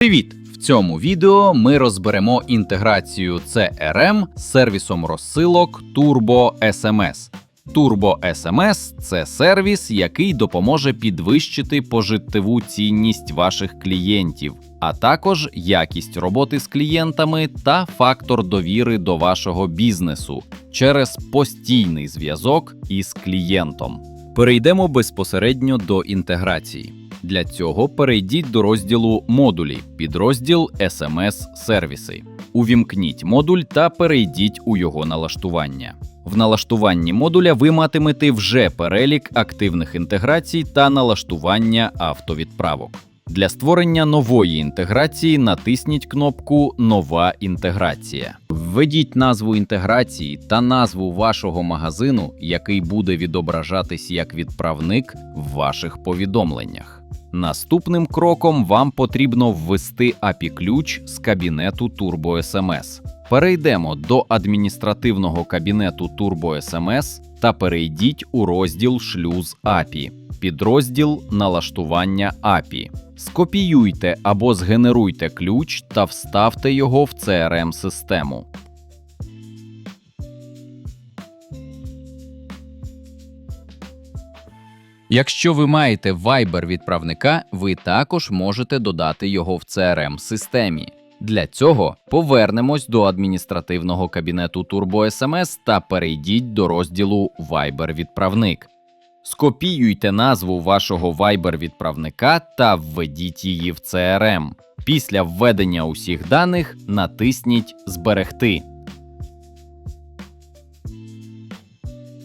Привіт! В цьому відео ми розберемо інтеграцію CRM з сервісом розсилок Turbo SMS. Turbo SMS – це сервіс, який допоможе підвищити пожиттєву цінність ваших клієнтів, а також якість роботи з клієнтами та фактор довіри до вашого бізнесу через постійний зв'язок із клієнтом. Перейдемо безпосередньо до інтеграції. Для цього перейдіть до розділу Модулі, підрозділ SMS сервіси. Увімкніть модуль та перейдіть у його налаштування. В налаштуванні модуля ви матимете вже перелік активних інтеграцій та налаштування автовідправок. Для створення нової інтеграції натисніть кнопку Нова інтеграція. Введіть назву інтеграції та назву вашого магазину, який буде відображатись як відправник в ваших повідомленнях. Наступним кроком вам потрібно ввести API-ключ з кабінету Turbo SMS. Перейдемо до адміністративного кабінету Turbo SMS та перейдіть у розділ Шлюз API, підрозділ Налаштування API. Скопіюйте або згенеруйте ключ та вставте його в crm систему Якщо ви маєте Viber відправника, ви також можете додати його в crm системі Для цього повернемось до адміністративного кабінету Turbo SMS та перейдіть до розділу Viber відправник. Скопіюйте назву вашого Viber відправника та введіть її в CRM. Після введення усіх даних натисніть Зберегти.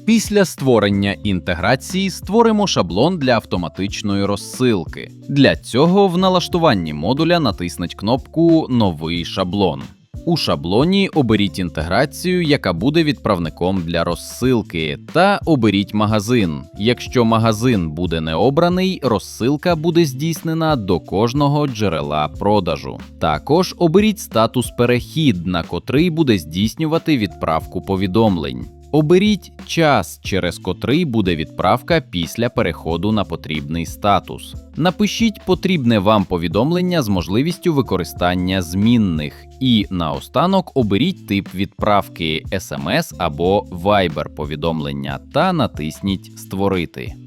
Після створення інтеграції створимо шаблон для автоматичної розсилки. Для цього в налаштуванні модуля натисніть кнопку Новий шаблон. У шаблоні оберіть інтеграцію, яка буде відправником для розсилки, та оберіть магазин. Якщо магазин буде не обраний, розсилка буде здійснена до кожного джерела продажу. Також оберіть статус перехід, на котрий буде здійснювати відправку повідомлень. Оберіть час, через котрий буде відправка після переходу на потрібний статус. Напишіть потрібне вам повідомлення з можливістю використання змінних, і наостанок оберіть тип відправки SMS або Viber повідомлення та натисніть Створити.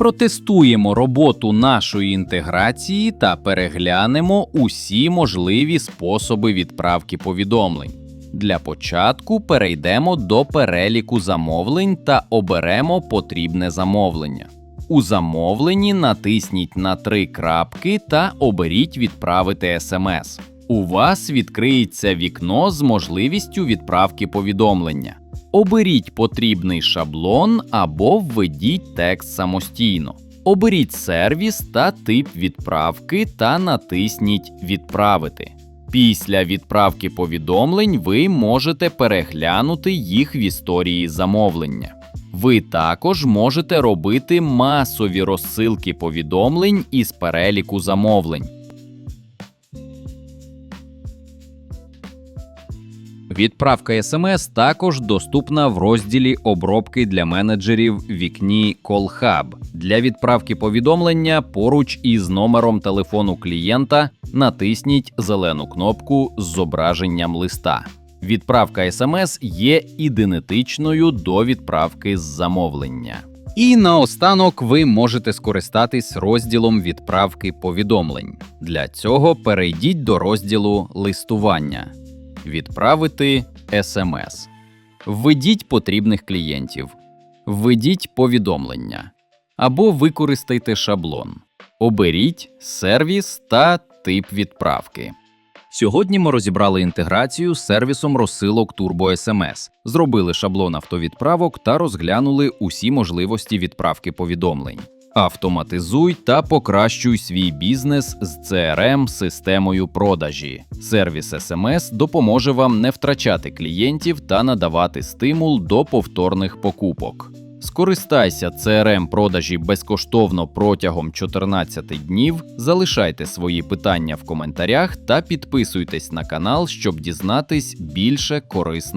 Протестуємо роботу нашої інтеграції та переглянемо усі можливі способи відправки повідомлень. Для початку перейдемо до переліку замовлень та оберемо потрібне замовлення. У замовленні натисніть на три крапки та оберіть Відправити смс. У вас відкриється вікно з можливістю відправки повідомлення. Оберіть потрібний шаблон або введіть текст самостійно. Оберіть сервіс та тип відправки та натисніть Відправити. Після відправки повідомлень ви можете переглянути їх в історії замовлення. Ви також можете робити масові розсилки повідомлень із переліку замовлень. Відправка смс також доступна в розділі обробки для менеджерів вікні Call Hub. Для відправки повідомлення поруч із номером телефону клієнта натисніть зелену кнопку з зображенням листа. Відправка смс є ідентичною до відправки з замовлення. І наостанок ви можете скористатись розділом відправки повідомлень. Для цього перейдіть до розділу листування. Відправити смс. Введіть потрібних клієнтів. Введіть повідомлення. Або використайте шаблон. Оберіть сервіс та тип відправки. Сьогодні ми розібрали інтеграцію з сервісом розсилок Turbo SMS, зробили шаблон автовідправок та розглянули усі можливості відправки повідомлень. Автоматизуй та покращуй свій бізнес з crm системою продажі. Сервіс SMS допоможе вам не втрачати клієнтів та надавати стимул до повторних покупок. Скористайся CRM продажі безкоштовно протягом 14 днів. Залишайте свої питання в коментарях та підписуйтесь на канал, щоб дізнатись більше корисних.